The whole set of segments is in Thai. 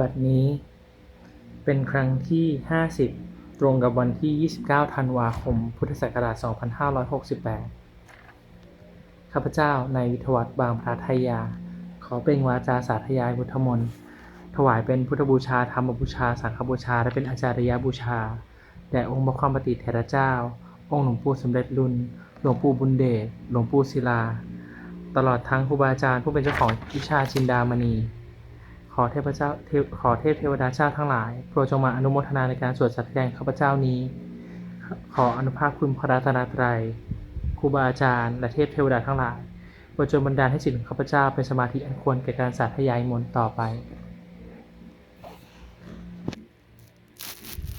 บัดนี้ เป็นครั้งที่ 50 ตรงกับวันที่ 29 ธันวาคม พุทธศักราช 2568 ข้าพเจ้านายวิทวัฒน์บางพระทยา ขอเป็นวาจาสาธยายพุทธมนต์ถวายเป็นพุทธบูชา ธรรมบูชา สังฆบูชา และเป็นอาจารยบูชา แด่องค์พระความปฏิเทระเจ้า องค์หลวงปู่สมเด็จรุ่น หลวงปู่บุญเดช หลวงปู่ศิลา ตลอดทั้งครูบาอาจารย์ผู้เป็นเจ้าของวิชาจินดามณี ขอเทพเจ้าขอเทพเทวดาเจ้าทั้งหลาย โปรดจงมาอนุโมทนาในการสวดสัตย์แทนข้าพเจ้านี้ ขออนุภาพคุณพระรัตนตรัยครูบาอาจารย์ และเทพเทวดาทั้งหลายโปรดจงบันดาลให้จิตของข้าพเจ้าเป็นสมาธิอันควรแก่การสาธยายมนต์ต่อไป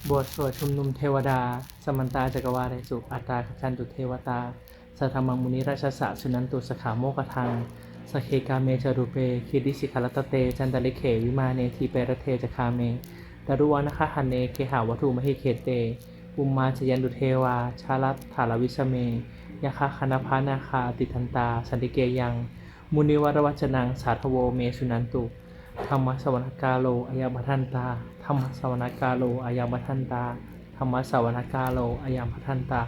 บทสวดชุมนุมเทวดา สมันตาจักรวาลสุอัตตาขจันตุเทวตา สัทธมังมุนิราชสะสุนันตุสขาโมกทัง สเคกาเมจารุเปคิดิสิคารตเต จันตลิเขวิมาเนทีเปรเทจคาเมดารุวานะคะหันเนเคหาวัตถุมหิเขเตอุมมาจยันดุเทวา ชาลัตถาลวิชเมยะคะคณพานาคาติทันตา สันติเกยัง มุนิวรวัจนัง สาธโวเมสุนันตุ ธรรมสวนกาโลอายามัทันตา ธรรมสวนกาโลอายามัทันตา ธรรมสวนกาโลอายามัทันตา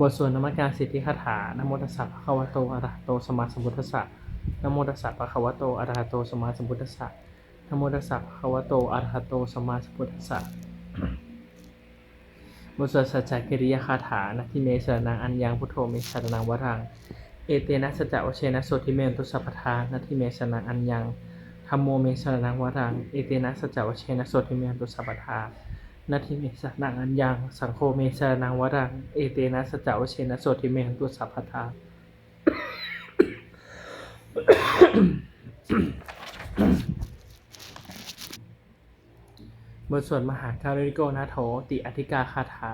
บทสวดนมัสการสิทธิคาถานโมตัสสะภะคะวะโตอะระหะโตสัมมาสัมพุทธัสสะนโมตัสสะภะคะวะโตอะระหะโตสัมมาสัมพุทธัสสะนโมตัสสะภะคะวะโตอะระหะโตสัมมาสัมพุทธัสสะบทสวดสัจจกิริยคาถานะทิเมสรนังอัญญังพุทโธเมสรนังวรัง เอเตนะสัจจะวเชนะโสทิเมนตุสัพพทานาทิเมสรนังอัญญังธรรมโมเมสรนังวรัง เอเตนะสัจจะวเชนะโสทิเมนตุสัพพทา นาทิเมสรนังอัญญังสังโฆเมสรนังวรัง เอเตนะสจจะวเชนะโสทิเมหันตุสัพพทาบทสวดมหาการิโกนาโถ ติอธิกาคาถา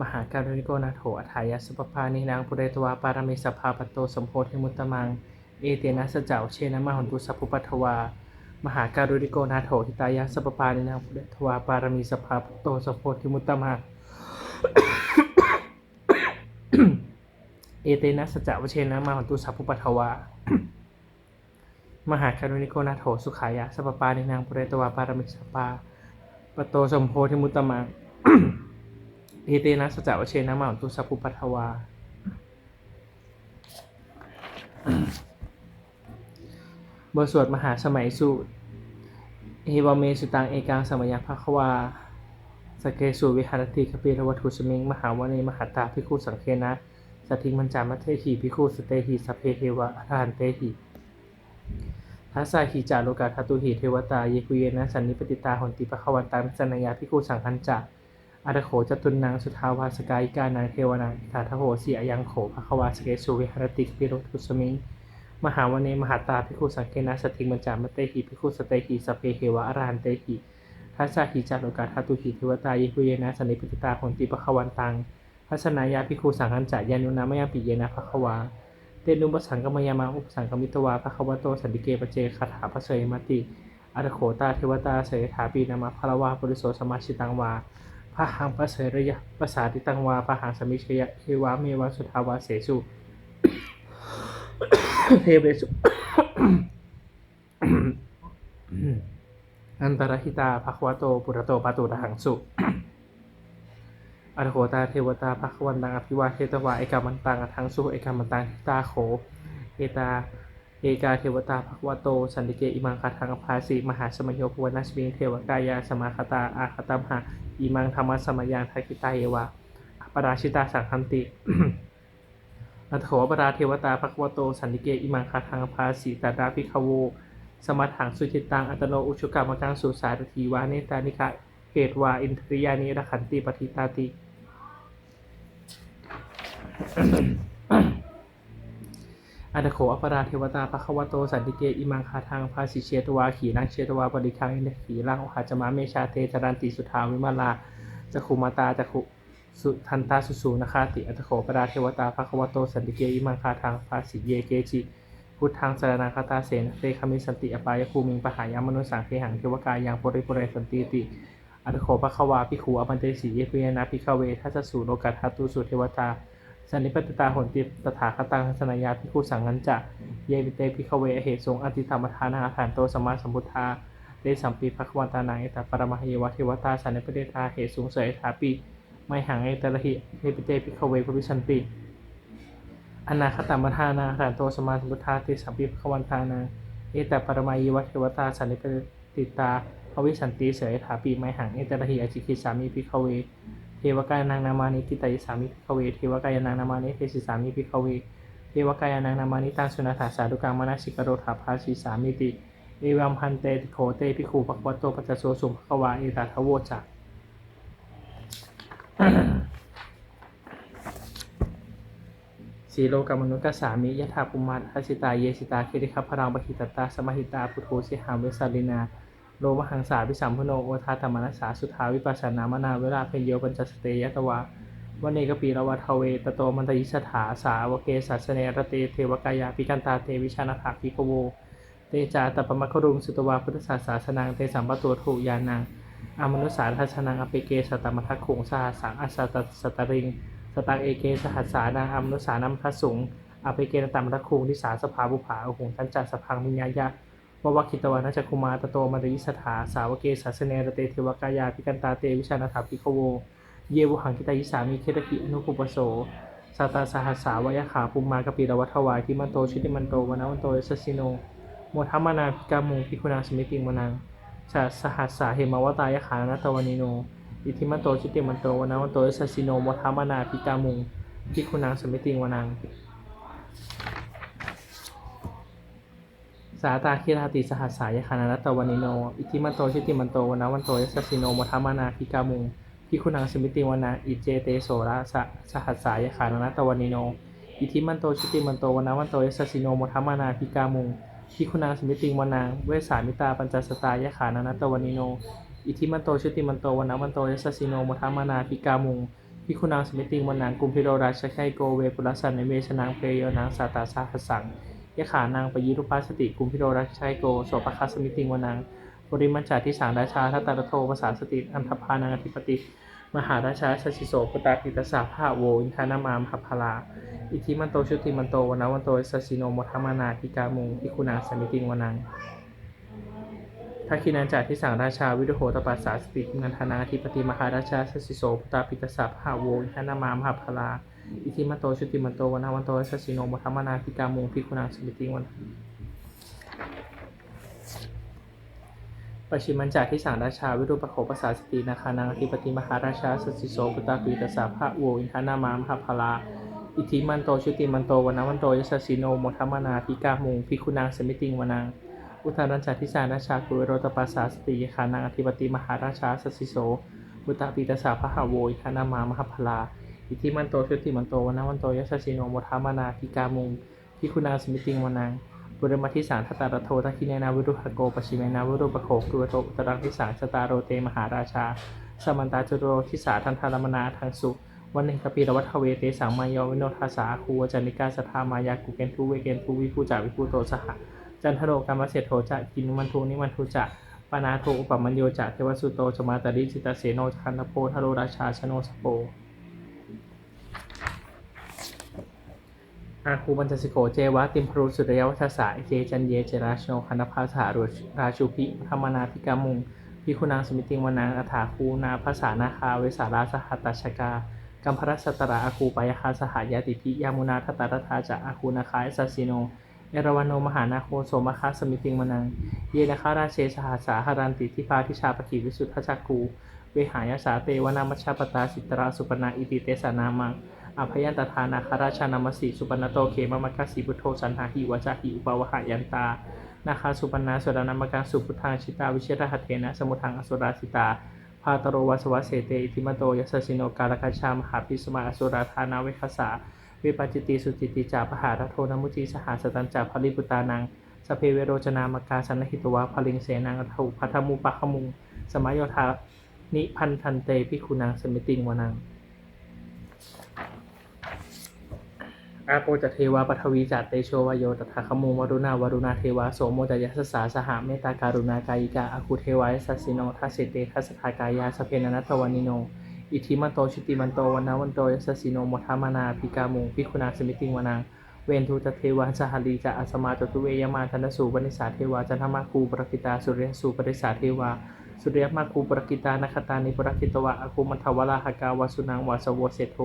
มหาการิโกนาโถอัฏฐายสุปปานินางปุเรตวาปารมิสภาปโตสมโพธิมุตตมัง เอเตนะสจเจ้าเชนะมหันตุสัพพุปัทวา มหาการุณิโกนาโถหิตายาสุปปานินางปุเรตวาปารมิสภาปโตสโพธิมุตตมังเอเตนะสจเจ้าเชนะมาหันตุสัพพุปัทวามหาการุณิโกนาโถสุขายะสัพปานินางปุเรตวาปารมิสภาปโตสมโพธิมุตตมังเอเตนะสจวเชนะมาหันตุสัพพุปัทวา บทสวดมหาสมัยสูตร เอวเมสุตังเอกังสมัยภะควาสเกสุวิหารติคปิรวัตุสมิงมหาวเนมหาตาพิคุสังเคนะสติงมัญจามัเทหีพิคุสเตหีสเพเทวะอรหันเตหีทัสสาหิจาโลกาคาตุหิเทวตาเยคุเยนะสันนิปติตาหนติปะควันตังสันยาพิคูสังคันจะอัตโขจตุนนางสุทาวาสกายิกานางเทวนาถาทโหสีอยังโขภะควาสเกสุวิหารติปิโรทุสมิง มหาวเนมหาตาพิคูสังเคนะสติมัญจามเตหิพิคูสเตหิสเพเทวะอรหันเตหิทัสสาหิจาโลกาคาตุหิเทวตาเยคุเยนะสันนิปติตาหนติปะควันตังทัสนายาพิคูสังคันจะยานุนามยาปิเยนะภะควาเตนุปสังกมยามาอุปสังกมิตวาภะควโตสันติเกปเจคาถาพระเสยมติอัตโขตาเทวตาเสยถาปีนามาพระวาปุริโสสมาชิตังวาพระหังพระเสยระยะภาษาติตังวาพระหังสมิชยะเทวาเมวาสุทาวาเสสุ เทเวสุอันตรหิตาภคะวะโตปุระโตปาตุระหังสุอัตโขตาเทวตาภควันตังอภิวาเทตวาเอกามันตังอทังสุเอกามันตังทิตาโขเอตาเอกาเทวตาภควโต สันติเกอิมังคาทังอภาสีมหาสมโยภวนัสมิงเทวกายาสมาคตาอาคตัมหะอิมังธรรมสมัยานทักิตาเยวะอปราชิตาสังคันติ อัตโขปราเทวตาภควโต สันติเกอิมังคาทังอภาสีตาดาภิกขโว สมัถังสุจิตัง อัตโนอุชุกรรมกังสุสารทีวาเนตานิกะเหตวา อินทริยานิรขันติปฏิตาติ อัตโขอปราเทวตาภควโต สันติเกอิมังคาทางภาสิเชตวา ขีนังเชตวาปริคังอินทขีลังหาจมาเมชาเตจรันติสุทาวิมาลาจักขุมาตาจักขุ สุทันตาสุสูนาคาติอัตโขปราเทวตาภควโตสันติเกอิมังคาทางภาสิเยเกจิพุทธังสารนังคาตาเสนเตคามิสันติอปายภูมิงปหายามนุสังเทหังเทวกายังปริปุเรสันติติ อัตโขภควาภิขุอมันเตสีเยเปยนาภิกขเวทัสสูโลกัตหตุสุเทวตาสันนิปตตาหนติตถาคตังทัศนายาภิกขุสังกันจะเยวิเตภิกขเวเหตุสงอติธรรมทานาฐานโตสมมาสัมพุทธาเดสัมปีภควันตานังเอตปรมหิวะเทวตาสันนิปตตาเหตุสูงเสยถาปี ไม่หังเอตระหิเยวิเตภิกขเวภวิสันติอนาคตมทานาฐานโตสมาสมุทธาเตสัมปีภควันตานังเอตปรมายวะเทวตาสันนิปติตาภวิสันติเสยถาปีไม่หังเอตระหิอจิกิสามีภิกขเว เทวกายนางนามานิทิตายสามิพิกเว เทวกายนางนามานิเทศิสามิพิกเว เทวกายนางนามานิตังสุนัถาสาดุกังมนาสิกโรธาภาสีสามิติเอวัมพันเตโขเตพิคูปะวัตโตปัจจโสสุภควาเอตาทโวจัก สีโลกามนุกสามิยะถาปุมาทัสิตาเยสิตาคิริคัพพรังปะหิตตาสมหิตาพุทโธสิหามเวสาลินาโลมหังสาวิสัมพโนโอทาธรรมนัสสาสุทาวิปัสสนามนาเวลาเพยโยปัญจสเตยตวาวันเนกปีระวัทเวตโตมันตยิสถาสาวเกสัสเนรเตเทวกายาปิกันตาเตวิชานาภาพิกโว เตจาตปมะครุงสุตวาพุทธศาสาสนังเตสัมปตัวถูยานัง อามนุสาทัชนังอเปเกสตมทัคขุงสหสังอัสสตสตริง สตังเอเกสหัสสานังอามนุสานัมทัสุงอเปเกนตัมทัคคุงทิสาสภาบุภาอุหงทันจัสสพังมิญญายะววัคิตวานัจคุมาตโตมันตยิสถาสาวเกสัสเนรเตเทวกายาพิกันตาเตวิชานาถาภิกขโว เยวุหังคิตายิสามิเคตกิอนุปุปโสสัตาสหัสสาวยขาภูมมากปิรวัฏวายทิมันโตชิติมันโตวนาวันโตสสิโนโมทัมมานาพิกามุงพิคุณาสมิติงมนัง ชาสหัสสาเหมาวตายขานาตวานิโน อิทิมันโตชิติมันโตวนาวันโตยสสิโนมทัมานาพิกามุงพิคุณาสมิติงวนังสาตาคิราติสหัสสายคานารัตตวานิโนอิทิมันโตชิติมันโตวนาวันโตยสสิโนมทัมานาพิกามุงพิคุณังสมิติวนาอิเจเตโสระสสหัสสายคานารัตตวานิโน อิทิมันโตชิติมันโตวนาวันโตยสสิโนมทัมมานาพิกามุง พิคุณังสมิติวนาง เวสามิตา ปัญจสตายะขานานัตวานิโน อิทิมันโตชิติมันโตวนาวันโตยสสิโนโมทัมมานาพิกามุงพิคุณังสมิติวนากุมพิโรราชไคโกเวปุรสันในเวชนางเพยนางสาตาสาหสังยะขานางปยิรุปาสติกุมพิโรรัชชัยโกโสปคัสสมิติงวนังบริมัจจาทิสางราชาทัตตะโทภาษาสติอันทพานังอธิปติ มหาราชาชชิโสปตาปิตสาภาโวอินทานามามหพลา อิทิมันโตชุติมันโตวนาวันโตสสิโนมทมานาพิกามุงพิคุณาสมิติงวนังทักขินันจาทิสางราชาวิโดโหตปัสสาสตินันทานาธิปติมหาราชาชชิโสปตาปิตสาภาโวอินทานามามหพลาอิทิมันโตชุติมันโตวนาวันโตสสิโนมทมานาพิกามุงพิคุณาสมิติงวนัง ปชิมันจากที่สางราชาวิรุปโขปสาสตินาคานังอธิปติมหาราชาสสิโสปุตตาปีตสาภาโวอินทานามามหาพลาอิทิมันโตชุติมันโตวนาวันโตยสสิโนโมทัมนาพิกามุงพิคุณางสมิติงวนังอุทารัญจากที่สางราชากุโรตปัสสาสติคานังอธิปติมหาราชาสสิโสปุตตาปีตสาภาโวอินทานามามหาพลาอิทิมันโตชุติมันโตวนาวันโตยสสิโนโมทัมนาพิกามุงพิคุณางสมิติงวนัง บุรมทิสารทัตตารโททักขิเนนาวิรุหโกปชิเมนาวิรุปโขกุวโตอุตรังทิสารสตาโรเตมหาราชา สมันตาจุโรทิสาทันทารมนาทางสุวันเนกปีรวัฏเวเตสังมายวิโนทาสาคูวจันิกาสทามายากุเกนทุเวเกนทุวิภูจาวิภูโตสหะจันทโรกรรมเสถโทจะกินมันทุนิมันทุจะปนาโทอุปมัญโยจะเทวสุโตจมาตริจิตาเสโนคันทโพทโรราชาชโนสโป อาคูบัญจสิโกเจวะติมพรุสุดยวัชสาเจจันเยเจราชโนคันธภาษารุราชูพิธรรมนาพิกามุงพิคุณางสมิติงวนังอัฐาคูนาภาษานาคาเวสาราสหัตชกากัมพรัสตระอาคูปายคาสหายาติพิยามุนาทตารธาจะอาคูนาคายสัสสิโน เอราวันโนมหานาโคโสมคาสมิติงวนัง เยนาคาราเชสหัสาหารันติทิพาทิชาปกิวิสุทธจักคูเวหายาสาเตวนามัชชาปตาสิตราสุปนาอิติเตสานามัง อภยันตทานาคาราชานามสีสุปนโตเขมมัคคสีพุทโธสันหาหิวจาหิอุปวหายันตานาคาสุปนาสดานามกังสุพุทธังชิตาวิเชตหัตเถนะสมุทังอสุราสิตาพาตโรวัสวะเสเตอิทิมโตยัสสิโนกาลกัชามหาปิสมาอสุราธานาเวคสาวิปัจจิติสุจิติจาปหารัโทนมุจิสหาสตันจาภริปุตานังสเพเวโรจนามกาสันหิตวะพลิงเสนังอัฏฐุพัทมุปะขมุง สมัยโยธานิพันธันเตพิคุนังสมิติงวนัง อาโปจเทวาปทวีจัตเตโชวโยตถาคโมวรุณาวรุณาเทวาโสโมจยัสสาสหเมตาการุณากายิกาอาคุเทวายสัสสิโนทัสสิเตทัสทากายาสเพนนัตวานิโน อิทิมันโตชุติมันโตวันนาวันโตยสสสิโนโมทามานาพิกามุงพิคุนาสมิติงวนังเวนทูตเทวาสหลีจะอัสมาจตุเวยมาธนสูบนิสาเทวาจันทมาคูปรกิตาสุริยสูปริสาเทวาสุริยมาคูปรกิตานคตานิปรกิตวะอาคูมัทวราหกาวสุนังวาสโวเสโท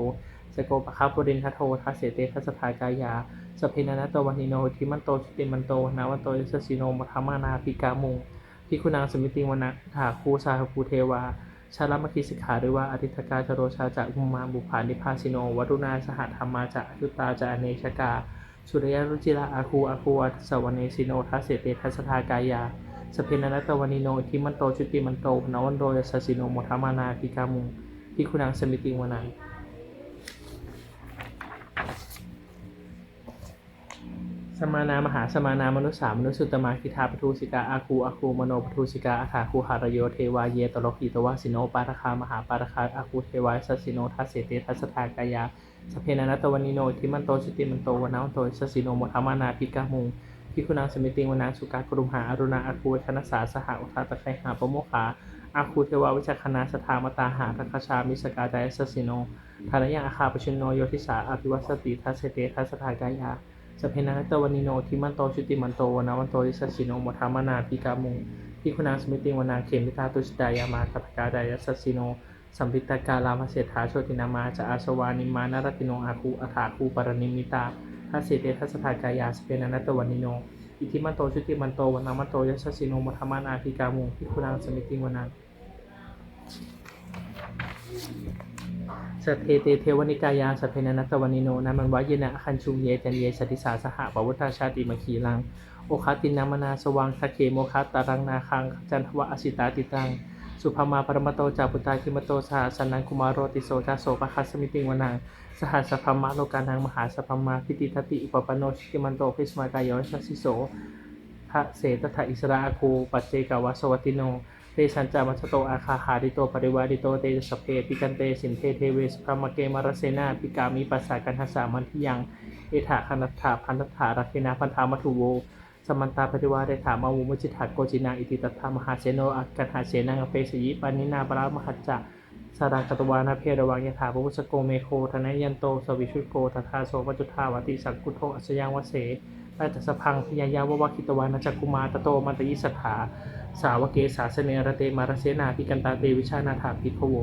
สโกปะคาปุรินทโททัสเสเตทัสถากายาสเพนันตวันิโนทิมันโตชุติมันโตนาวันโตยสสสิโนโมทามานาพิกามุงพิคุณางสมิติวนะถาคูสาหูเทวาชาลมคิสิกขาด้วยว่าอธิตกาจโรชาจากุมาบุพานิพาสิโนวัตุนาสหธรรมาจะยุตตาจะอเนชกา สุริยรุจิราอาคูอาคูอัสวเนสิโนทัสเสเตทัสทากายาสเพนันตวันิโนทิมันโตชุติมันโตนาวันโดยสสสิโนโมทามานาพิกามุงพิคุณางสมิติวนัง สมานามหาสมานามนุษสามนุษสุตมาคิทาปทุสิกาอาคูอาคูมโนปทุสิกาอาถาคูหารโยเทวาเยตโลกิตวาสิโนปาทคามหาปาทคาอาคูเทวาสสสิโนทัสเสเตทัสทากายาสพเพนันตวันิโนทิมันโตชุติมันโตวนาวันโตสสสิโนมทามานาพิกามุงพิคุณางสมิติวนาสุกากรุมหาอรุณาอาคูชนสาสหอุทาตะไคหาปโมขา อาคูเทวาวิจักขณาสทามตาหาทัคชามิสกาไดสสสิโนทานยังอาคาปชินโนโยทิสาอภิวัสสติทัสเตทัสสทากายาสเพนันตวันิโนทิมันโตชุติมันโตวนาวันโตยิสสิโนโมทามานาพิกามุงพิคุณางสมิติวนาเขมิตาตุชดายามาคัตกาดสสสิโนสัมพิตกาลามเศรษฐาโชตินามาจะอาสวานิมานารติโนอาคูอัฐาคูปรณิมิตาทัสเตทัสสทากายาสเพนันตวันิโน อิทิมันโตชุติมันโตวันนามันโตยัสสิโนโมทามานาพิกามุงพิคุณังสมิติวนาสเทเตเทวนิกายาสเพนันตวานิโนนามันวะเยนะคันชุมเยจันเยสติสาสหะปวุฒาชาติมคีลัง โอคาตินามนาสวังสเคโมคาตารังนาคัง จันทวะอสิตาติตัง สุภามาปรมโตจาปุตตาคิมโตสหสนังคุมารโรติโสจาโสปะคัสสมิติงวนังสหัสพมะโลกานังมหาสพมาพิติทติอุปปนโนชิกิมันโตพิสมากายโยชัสสิโสพระเสตถะอิสระอาคูปัจเจกวะสวัติโนเตชันจามัชโตอาคาหาริโตปริวาริโตเตสเพปิกันเตสินเทเทเวสพระมเกมารเสนาปิกามิปัสสากันทัสามันทิยัง เอถาคนัตถาพันธัตถารักเนาพันธามัทุโว สมันตาปฏิวาเดถามาวุมจิตถาโกจินาอิติตัตถามหาเสโนอักกันหาเสนังเปสยิปานินาปรามหัจจะสารังกตวานาเพรวังยถาปุสโกเมโคทนยันโตสวิชุโกตถาโสวัจุธาวติสังกุโทอัสยังวเสราชสพังพยายาววคิตวานาจักุมาตโตมัตยิสถา สาวเกสาเสเนรเตมารเสนาพิกันตาเตวิชานาถาพิพโว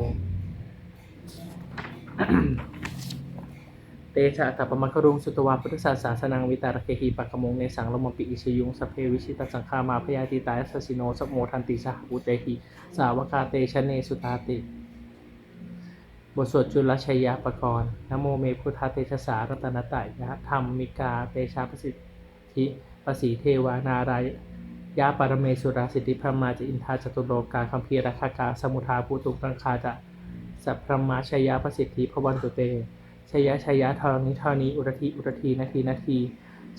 เตชะตัปปมัคครุงสุตวาพุทธศาสาสนังวิตารเคหีปักมงในสังลมปิอิชยุงสเพวิชิตสังคามาพยาติตายสสิโนสโมทันติสหุเตหิสาวกาเตชะเนสุตาติบทสวดจุลชัยยาปกรณ์นโมเมพุทธาเตชะสารัตนตายะธรรมมิกาเตชะประสิทธิปสีเทวานารายยะปรเมสุราสิทธิพระมาจะอินทาจตุโลกาคัมภีราคากาสมุทาภูตุกังคาจะสัพพมาชยาประสิทธิพวันตุเต ชยะชยะธรณีธรณีอุรทีอุรทีนาทีนาที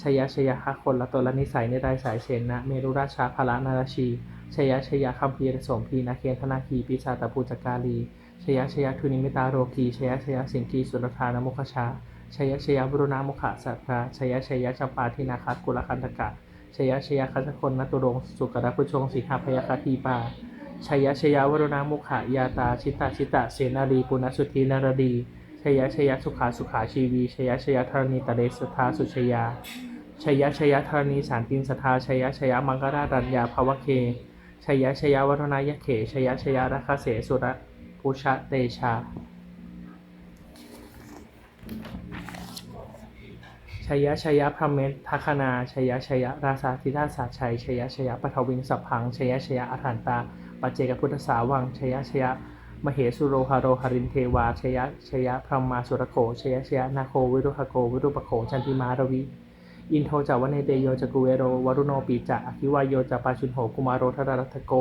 ชยะชยะคะคนละตัวละนิสัยในรายสายเชนนะเมรุราชาภละนาราชีชยะชยะคัมภีรสมพีนาเคนธนาคีปีชาตปูจกาลีชยะชยะทุนิมิตาโรคีชยะชยะสิงคีสุรธานมุขชาชยะชยะบุรุณามุขะสัตตาชยะชยะจำปาทินาคัสกุลคันตกะชยะชยะคัสคนนตุรงสุกรพุชงสิหพยคทีปาชยะชยะวรุณามุขะยาตาชิตาชิตะเสนารีปุณสุธีนารดี ชยะชยะสุขาสุขาชีวีชยะชยะธรณีตะเดสทาสุชยาชยะชยะธรณีสารตินสทาชยะชยะมังกรารัญญาภวเคชยะชยะวัฒนายเขชยะชยะรัคเสสุระพุชะเตชาชยะชยะพระเมธทัคนาชยะชยะราสาธิราสาชัยชยะชยะปทวิงสัพพังชยะชยะอาถานตาปัจเจกพุทธสาวังชยะชยะ มเหสุโรหโรหรินเทวาชยะชยะพรหมาสุรโขชยะชยะนาโควิรุหโกวิรุปโขจันติมารวีอินโทจาวเนเตโยจกุเวโรวรุโนปีจะอคิวายโยจปาชุนโหกุมารโรธดารัตโก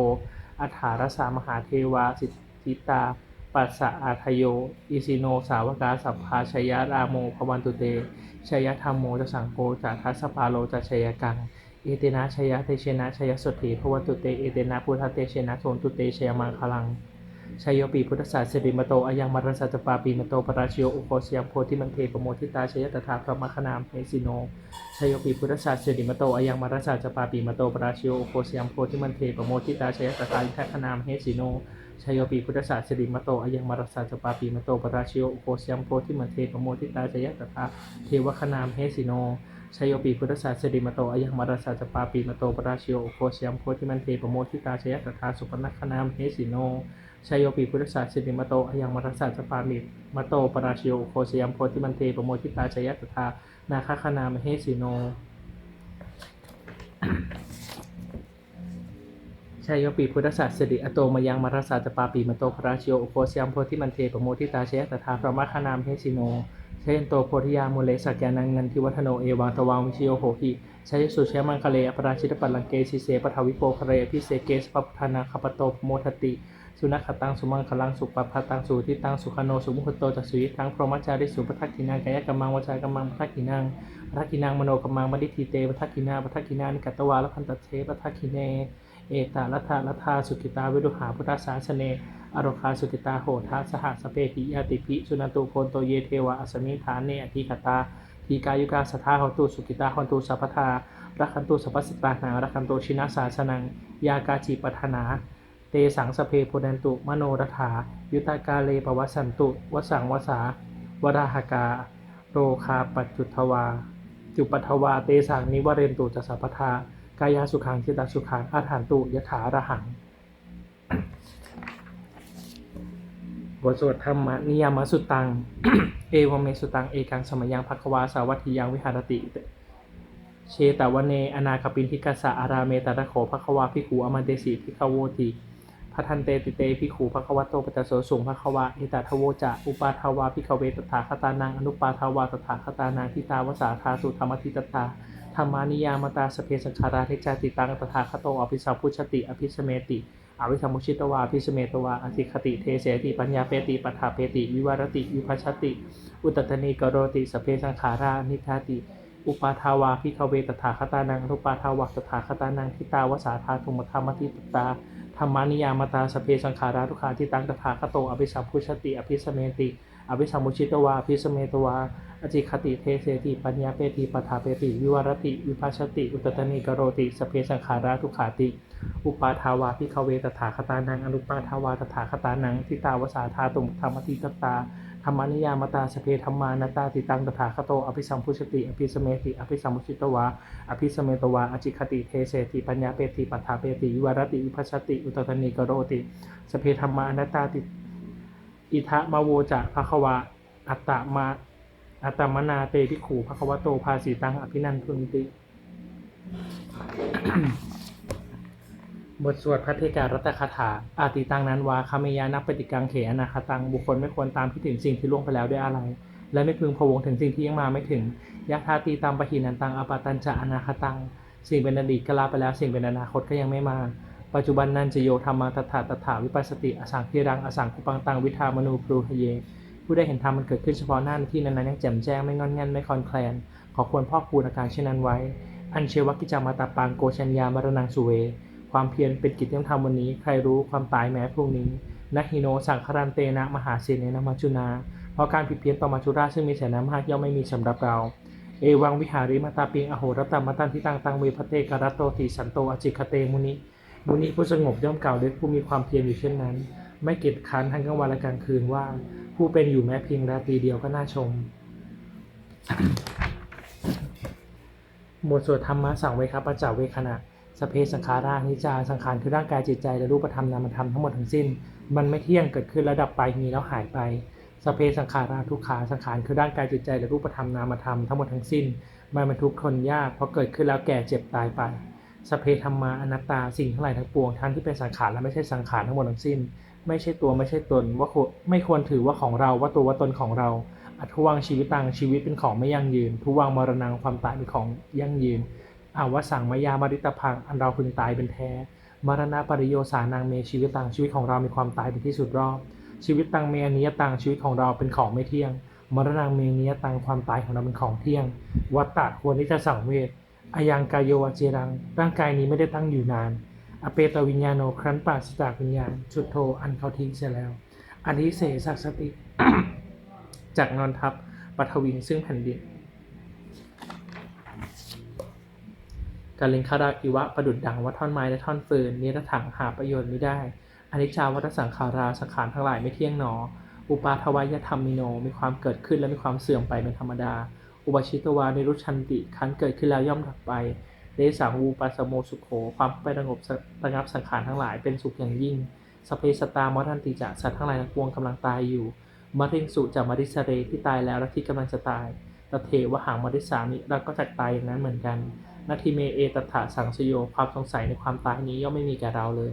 อัฐารสามหาเทวาสิทธิตาปัสสะอาทโย อิสิโน สาวกาสัพพาชยราโมภวันตุเตชยธรรมโมจะสังโฆจะทัสสปาโลจะชยกัง เอเตนะชยเตเชนะชยสดถีภวันตุเต เอเตนะพุทธเตเชนะโทนตุเตชยมังคลัง ชยโยปีพุทธศาสสิริมโตอายังมารสัจปาปีมโตปราชโยอุโคสยาโพธิมันเทปโมทิตาชยตถาพระมคณามเมสิโนชยโยปีพุทธศาสสิริมโตอายังมารสัจปาปีมโตปราชโยอุโคสยามโพธิมันเทปโมทิตาชยตถาลิทัคณามเฮสิโนชัยโยปีพุทธศาสสิริมโตอายังมารสาจปาปีมโตปราชิโยอุโคสยัมโพธิมันเทปโมทิตาจยตถาเทวคณามเฮสิโนชัยโยปีพุทธศาสสิริมโตอายังมารสาจปาปีมโตปราชิโยอุโคสยัมโพธิมันเทปโมทิตาจยตถาสุปนคณามเฮสิโน ชัยโยปีพุทธศาสสิริมโตอายังมารสาจปาปีมโตปราชโยโคสยัมโพธิมันเทปโมทิตาจยะตถานาคคณามเฮสิโนชัยโยปีพุทธศาสสิริอโตมายังมารสาจปาปีมโตพราชโยโคสยัมโพธิมันเทปโมทิตาชยตถาพระมคานามเฮสิโนเชยนโตโพธิยามุเลสักแกนังนันทิวัฒโนเอวังตวังวิชโยโหหิชัยสุเชมังคะเลอปราชิตปัลลังเกสิเสปทวิโปคะเรอภิเสเกสปปทานาคปโตโมทติ สุนัขตังสุมังคลังสุปปะตังสุทิตังสุขโนสุมุขโตจักสุยทังพรหมจาริสุปทักขินังกายกัมมังวจากัมมังปทักขินังปทักขินังมโนกัมมังมดิทีเตปทักขินาปทักขินานิกัตวาลพันตเทปทักขิเน เอตาลัทธาลัทธาสุกิตาวิรุหาพุทธสาสเนอโรคาสุกิตาโหทัสหสเปหิยาติภิสุนันตุโพนโตเยเทวะอสมิฐานเนอธิคตาทีกายุกาสทาหตุสุกิตาหตุสัพพทารักขันตุสัพพสิตานารักขันตุชินาสาสนัง ยากาจิปทนา เตสังสเพโพนันตุมโนรถา ยุตากาเลปวัสสันตุวสังวสาวราหกา โรคาปัจจุทวา จุปัทวาเตสังนิวเรนตุจะสัพทากายาสุขังจิตาสุขังอาถานตุยถาระหังบทสวดธรรมนิยามสุตัง เอวเมสุตัง เอกังสมยังภควาสาวัตถิยังวิหารติ เชตวเนอนาคปินทิกัสะอาราเมตตะโขภควาภิกขุอมันเตสีภิกขโวติ พัทันเตติเตภิกขุภควโตปัจจโสสุงภควาเอตทโวจะอุปาทาวาภิขเวตถาคตานังอนุปาทาวาตถาคตานังทิตาวสาธาสุธรรมทิตตาธรรมานิยามตาสเพสังขาราเทจาติตังตถาคโตอภิสัมพุชติอภิสเมติอวิสัมมุชิตวาอภิสเมตวาอสิคติเทเสติปัญญาเปติปัฏฐาเปติ วิวารติ วิภัชติ อุตตนีกโรติสเพสังขารานิทาติ อุปาทาวาพิคเวตถาคตานังอนุปาทาวาตถาคตานังทิตาวสาธาทุมธรรมทิตตา ธรรมานิยามตาสเพสังขาราทุกขาที่ตังตถาคโตอภิสัพพุชติ อภิสเมติอภิสัมมุชิตวาอภิสเมตวาอจิคติเทเสติปัญญาเปติปัฏฐาเปติ วิวรติ วิภัชติ อุตตนิกโรติ สเพสังขาราทุกขาติ อุปาทาวาพิคเวตถาคตานังอนุปาทาวาตถาคตานังทิตาวสาธาตุมธรรมติตตา ธรรมานิยามตาสเพธรรมานาตาติตังตถาคโตอภิสัมพุชติ อภิสเมติ อภิสัมมุชิตวาอภิสเมตวาอจิคติเทเสติปัญญาเปติปัฏฐาเปติวิวารติวิภัชติ อุตตนิกโรติสเพธรรมานาตาติอิทะมะโวจะภควาอัตตมาอัตมนาเตภิขุภควโตภาสีตังอภินันทุนติ บทสวดพระเทการัตคาถา อาติตังนั้นวาคาเมยานัปปฏิกังเขอนาคตัง บุคคลไม่ควรตามคิดถึงสิ่งที่ล่วงไปแล้วด้วยอะไร และไม่พึงพวงถึงสิ่งที่ยังมาไม่ถึงยักธาตีตามปะหินันตังอปาตัญจะอนาคตัง สิ่งเป็นอดีตก็ลาไปแล้ว สิ่งเป็นอนาคตก็ยังไม่มา ปัจจุบันนันจะโยธรรมาตถาตถาวิปัสสติอสังคีรังอสังคุปังตังวิธามนูปรูหเย ผู้ได้เห็นธรรมมันเกิดขึ้นเฉพาะหน้าในที่นั้นๆยังแจ่มแจ้งไม่งอนง่นไม่คลอนแคลน ขอควรพ่อกพูนอาการเช่นนั้นไว้ อันเชวกิจามาตาปังโกชัญญามรนังสุเว ความเพียรเป็นกิจที่ต้องทำวันนี้ ใครรู้ความตายแม้พรุ่งนี้นักฮิโนสังคารันเตนะมหาเสเนนะมัจจุนา เพราะการผิดเพี้ยนต่อมัจจุราชซึ่งมีแสนน้ำมากย่อมไม่มีสำหรับเรา เอวังวิหาริมาตาปิงอโหรตามาตันทิตังตังเวพเตการัตโตติสันโตอจิคเตมุนิมุนิผู้สงบย่อมกล่าวด้วยผู้มีความเพียรอยู่เช่นนั้น ไม่เกียจคร้านทั้งกลางวันและกลางคืนว่า ผู้เป็นอยู่แม้เพียงราตรีเดียวก็น่าชม หมวดสวดธรรมะสั่งไว้ครับปัจจาเวคณะ สเพสังขารานิจจาสังขารคือร่างกายจิตใจและรูปธรรมนามธรรมทั้งหมดทั้งสิ้น มันไม่เที่ยงเกิดขึ้นแล้วดับไปมีแล้วหายไปสเพสังขาราทุกขาสังขารคือร่างกายจิตใจและรูปธรรมนามธรรมทั้งหมดทั้งสิ้น มันเป็นทุกข์ทนยากเพราะเกิดขึ้นแล้วแก่เจ็บตายไปสเพธรรมาอนัตตาสิ่งทั้งหลายทั้งปวงทั้งที่เป็นสังขารและไม่ใช่สังขารทั้งหมดทั้งสิ้น ไม่ใช่ตัวไม่ใช่ตนว่าควรไม่ควรถือว่าของเราว่าตัวว่าตนของเราอัทุวังชีวิตตังชีวิตเป็นของไม่ยั่งยืนทุวังมรณงความตายเป็นของยั่งยืน อาวสังมายามาริตพังอันเราพึงตายเป็นแท้ มรณะปริโยสานังเมชีวิตตังชีวิตของเรามีความตายเป็นที่สุดรอบ ชีวิตตังเมอนิยตังชีวิตของเราเป็นของไม่เที่ยง มรณะเมนิยตังความตายของเราเป็นของเที่ยง วัตตะควรที่จะสังเวชอายังกายโยวเจรัง ร่างกายนี้ไม่ได้ตั้งอยู่นาน อเปตวิญญาโนครั้นปราศจากวิญญาณ ชุดโทอันเขาทิ้งเสียแล้ว อันนี้เสสักสติ จากนอนทับปัทวิงซึ่งแผ่นดิน กาลิงคาราอิวะประดุดดังว่าท่อนไม้และท่อนฟืนนิรถังหาประโยชน์ไม่ได้อนิจจาวัฏสังขาราสังขารทั้งหลายไม่เที่ยงหนอ อุปาทวายธรรมมิโน มีความเกิดขึ้นและมีความเสื่อมไปเป็นธรรมดา อุปชิตวานิรุชันติคันเกิดขึ้นแล้วย่อมดับไปเดสังวูปัสโมสุโข ความไประงบระงับสังขารทั้งหลายเป็นสุขอย่างยิ่งสเพสตามทันติจะสัตว์ทั้งหลายทั้งปวงกำลังตายอยู่มะเร็งสุจากมริสเรที่ตายแล้วและที่กำลังจะตายตะเทวหางมาริสามิเราก็จะตายอย่างนั้นเหมือนกัน นาทีเมเอตถาสังสโยความสงสัยในความตายนี้ย่อมไม่มีแก่เราเลย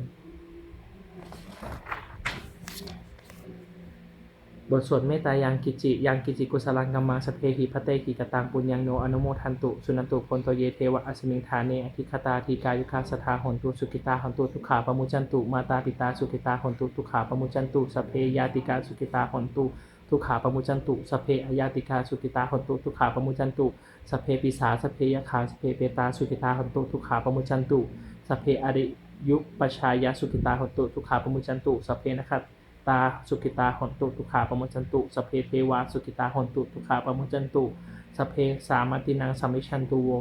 บทสวดเมตตายังกิจิยังกิจิกุสลังกัมมาสเพหิพะเตหิกตังปุญญังโนอนุโมทันตุสุนันตุพลโตเยเทวะอสมิงฐาเนอธิคตาทีกายุคาสถาหนตุสุกิตาหนตุทุขาปมุจันตุมาตาปิตาสุกิตาหนตุทุขาปมุจันตุสเพยาติกาสุกิตาหนตุ ทุกขาปมุจันตุสเพอยาติกาสุกิตาหนตุทุกขาปมุจันตุสเพปิสาสเพยคาสเพเปตาสุกิตาหนตุทุกขาปมุจันตุสเพอริยุปชายาสุกิตาหนตุทุกขาปมุจันตุสเพนะครับตาสุกิตาหนตุทุกขาปมุจันตุสเพเทวาสุกิตาหนตุทุกขาปมุจันตุสเพสามตินังสัมมิชันตุโว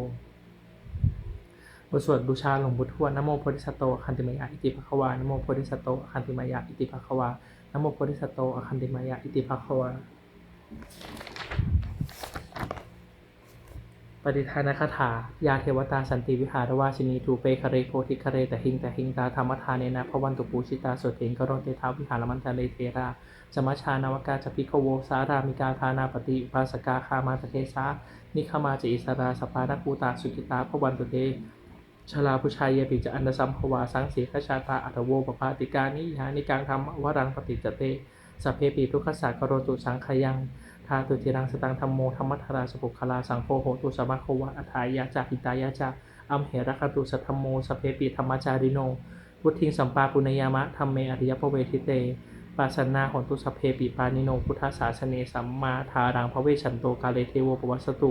บทสวดบูชาหลวงพุทธวดนะโมโพธิสัตโตคันติมายะอิติภควานะโมโพธิสัตโตคันติมายะอิติภควา นโมโพธิสัตโตอคันติมายะอิติภควาปฏิทานคาถายาเทวตาสันติวิหารวาชินีทูเปคะเรโพธิคะเรตหิงแต่หิงตาธรรมทานเนนะพวันตุปูชิตาโสเถงกโรเตทาวิหารมันตาเลเทราจมัชานวกาจพิกโวสารามิกาทานาปฏิปาสกาคามาตเทสานิคมาจอิสราสปานาคูตาสุกิตาพวันตุเต ชลาผู้ชายเยปิจะอันดสัมภวาสังสีขชาตาอัตโวปปาติกานิยานิกังธรรมวรังปฏิจเตสเพปีทุกขสากโรตุสังขยังทาตุจิรังสตังธรรมโมธรรมัทราสปุคลาสังโฆโหตุสมะโควะอัฏายาจาหิตายาจาอัมเหระคตุสัทธมโมสเพปีธรรมจาริโนพุทธิงสัมปาปุณยามะธรรมเมอริยปเวทิเตปาสนาหนตุสเพปิปานิโนพุทธศาสเนสัมมาทารังพระเวชชันโตกาเลเทโวปวัสสตุ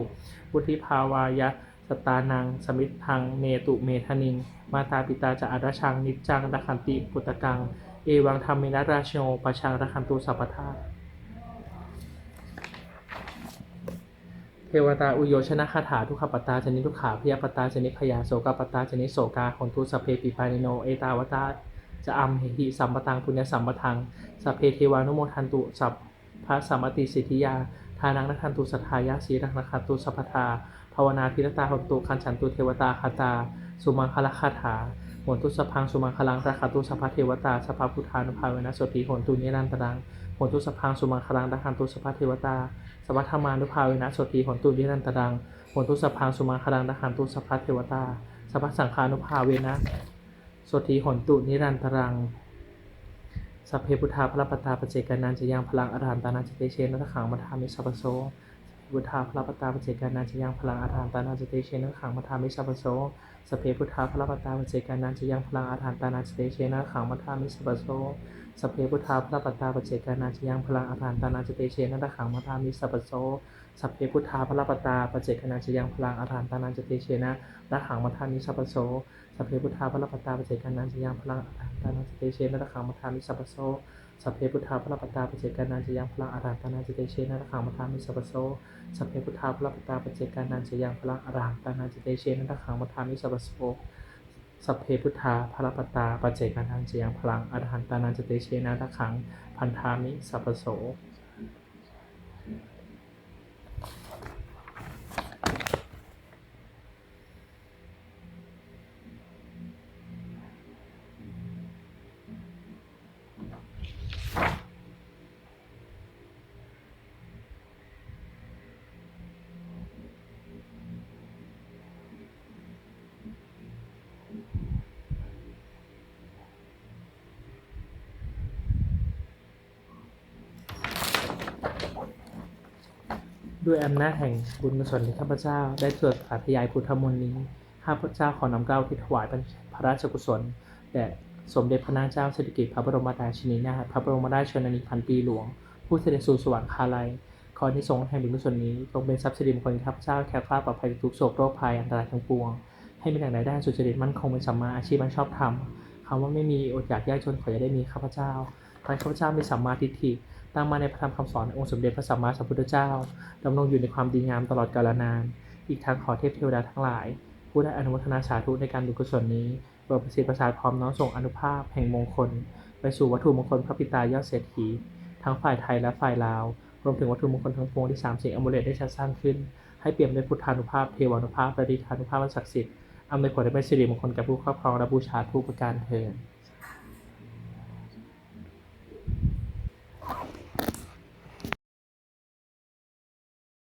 พุทธิภาวายะ สตานัง สมิทังเนตุเมธนิง มาตาปิตาจะอาราชัง นิจจังรักขันติปุตตะกัง เอวังธรรมเมนะราชโนปชังรักขันตุสัพพทาเทวตาอุโยชนะคาถาทุกขปตาชนิทุกขาพยาปตาชนิพยาโสกปตาชนิโสกาหนตุสพเพปิปานิโน เอตาวตาจะอัมเหหิสัมปตังปุญญสัมปทังสัพเพเทวานุโมทันตุสัพพระสัมมติสิทธิยา ทานังนักขันตุสัทธายาสีรักนักขันตุสัพพทา ภาวนาพิรตาหตุคันฉันตุเทวตาคาตา สุมังคละคาถาโหนตุสพังสุมังคลังรักขันตุสัพพเทวตาสัพพพุทธานุภาเวนะสติโหนตุนิรันตรังโหนตุสพังสุมังคลังรักขันตุสัพพเทวตาสัพพธรรมานุภาเวนะสติโหนตุนิรันตรังโหนตุสพังสุมังคลังรักขันตุสัพพเทวตาสัพพสังฆานุภาเวนะสติโหนตุนิรันตรังสัพเพพุทธาพระปตตาปเจกนันจะยังพลังอรหันตานันจเตเชนัตขังมัทามิสัพพโส สัพเพพุทธาพระปตตาปเจกานันจะยังพลังอรหันตานันจเตเชนัตขังมัทามิสัพโสสเพพุทธาพระปตตาปเจกานันจะยังพลังอรหันตานันจเตเชนัตขังมัทามิสัพโสสเพพุทธาพระปตตาปเจกานันจะยังพลังอรหันตานันจเตเชนัตขังมัทามิสัพโสสเพพุทธาพระปตตาปเจกานันจะยังพลังอรหันตานันจเตเชนะระขังมัทามิสัพโสสเพพุทธาพระปตตาปเจกานันจะยังพลังอรหันตานันจเตเชนะขังมัทามิสัพพโส สัพเพพุทธาพระปตาปเจกานันจะยังพลังอรหันตานาจะเตเชนะระขังมัทามิสัพโสสัพเพพุทธาพระปตาปเจกานันจะยังพลังอรหันตานาจะเตเชนะระขังมัทามิสัพโสสัพเพพุทธาพระปตาปเจกานันจะยังพลังอรหันตานาจะเตเชนะระขังพันธามิสัพพโส ด้วยอำนาจแห่งบุญกุศลที่ข้าพเจ้า ได้ตรวจสาธยายพุทธมนต์นี้ข้าพเจ้าขอนำเกล้าที่ถวายพระราชกุศลแด่สมเด็จพระนางเจ้าสิริกิติ์พระบรมราชินีนาถพระบรมราชชนนีพันปีหลวง ผู้เสด็จสู่สวรรคาลัยขอที่ทรงส์แห่งบุญกุศลนี้จงเป็นทรัพย์สิริมงคลข้าพเจ้าแคล้วคลาดปลอดภัยจากทุกโศกโรคภัยอันตรายทั้งปวง ให้มีแต่รายได้สุจริตมั่นคงเป็นสัมมาอาชีพอันชอบธรรมคำว่าไม่มีอดอยากยากจนขออย่าได้มีข้าพเจ้าขอให้ข้าพเจ้ามีสัมมาทิฏฐิ ตั้งมาในพระธรรมคำสอนององค์สมเด็จพระสัมมาสัมพุทธเจ้าดำรงอยู่ในความดีงามตลอดกาลนาน อีกทั้งขอเทพเทวดาทั้งหลาย ผู้ได้อนุโมทนาสาธุในการบุญกุศลนี้โปรดประสิทธิ์ประสาทพร้อมน้อมส่งอนุภาพแห่งมงคล ไปสู่วัตถุมงคลพระปิตายอดเศรษฐีทั้งฝ่ายไทยและฝ่ายลาว รวมถึงวัตถุมงคลทั้งปวงที่สามสิ่งอมูเลตได้จัดสร้างขึ้น ให้เปี่ยมด้วยพุทธานุภาพเทวานุภาพและดิธานุภาพอันศักดิ์สิทธิ์อำนวยผลให้เป็นสิริมงคลแก่ผู้ครอบครองและบูชาทุกประการเทิน